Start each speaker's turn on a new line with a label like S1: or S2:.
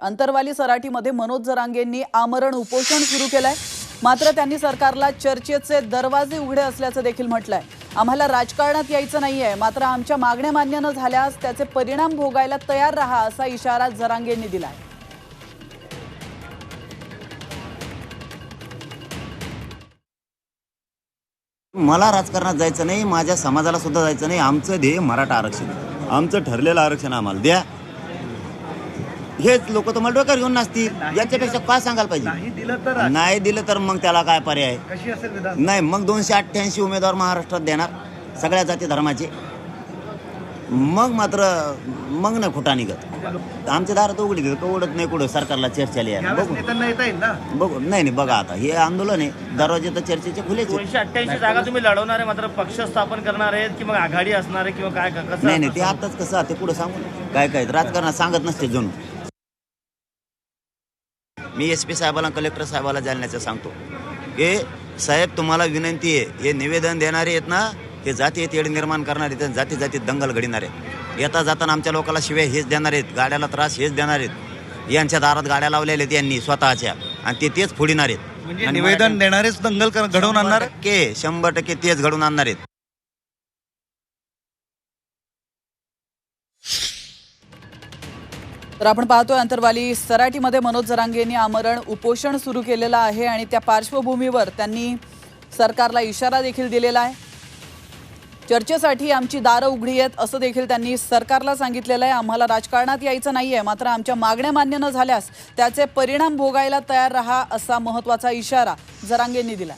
S1: अंतरवाली सराटीमध्ये मनोज जरांगेंनी आमरण उपोषण सुरू केलंय. मात्र त्यांनी सरकारला चर्चेचे दरवाजे उघडे असल्याचं देखील म्हटलंय. आम्हाला राजकारणात यायचं नाहीये मात्र आमच्या मागण्या मान्य न झाल्यास त्याचे परिणाम भोगायला तयार राहा असा इशारा जरांगेंनी दिलाय.
S2: मला राजकारणात जायचं नाही माझ्या समाजाला सुद्धा जायचं नाही आमचं ध्येय मराठा आरक्षण आमचं ठरलेलं आरक्षण आम्हाला द्या. हेच लोक तुम्हाला डोक्यावर घेऊन नसतील याच्यापेक्षा काय सांगायला
S3: नाही
S2: पाहिजे
S3: दिलं तर
S2: नाही दिलं तर मग त्याला काय पर्याय? आहे?
S3: कशी असेल विधान?
S2: नाही मग दोनशे अठ्ठ्याऐंशी उमेदवार महाराष्ट्रात देणार सगळ्या जाती धर्माचे. मग मात्र मग नाही खोटा निघत. आमच्या दारात उघडी देत उघडत नाही कुठं सरकारला चर्चेला या
S3: यावेळेस
S2: बघू.
S3: ना?
S2: बघू. नाही नाही बघा आता. हे आंदोलन आहे. दरवाजे तर चर्चेचे खुलेच.
S4: दोनशे अठ्ठ्याऐंशी जागा तुम्ही लढवणार आहे मात्र पक्ष स्थापन करणार आहेत की मग आघाडी असणार आहे किंवा काय कसं
S2: नाही नाही ते आताच कसं ते पुढे सांगू. काय काय राजकारणात सांगत नसते जणू. मी एस पी साहेबाला कलेक्टर साहेबाला जालन्याचं सांगतो. हे साहेब तुम्हाला विनंती आहे हे निवेदन देणारे आहेत ना ते जाती तेढ निर्माण करणारे आहेत जाती जाती दंगल घडणारे येता जाताना आमच्या लोकांना शिवाय हेच देणार आहेत गाड्याला त्रास हेच देणार आहेत. यांच्या दारात गाड्या लावलेल्या आहेत यांनी स्वतःच्या. आणि ते तेच फोडिणार आहेत.
S3: म्हणजे निवेदन देणारेच दंगल घडवून आणणार?
S2: टक्के शंभर टक्के तेच घडून आणणार आहेत.
S1: तर आपण पाहतोय अंतरवाली सराटीमध्ये मनोज जरांगेंनी आमरण उपोषण सुरू केलेलं आहे आणि त्या पार्श्वभूमीवर त्यांनी सरकारला इशारा देखील दिलेला आहे. चर्चेसाठी आमची दारं उघडी आहेत असं देखील त्यांनी सरकारला सांगितलेलं आहे. आम्हाला राजकारणात यायचं नाही आहे मात्र आमच्या मागण्या मान्य न झाल्यास त्याचे परिणाम भोगायला तयार रहा असा महत्त्वाचा इशारा जरांगेंनी दिला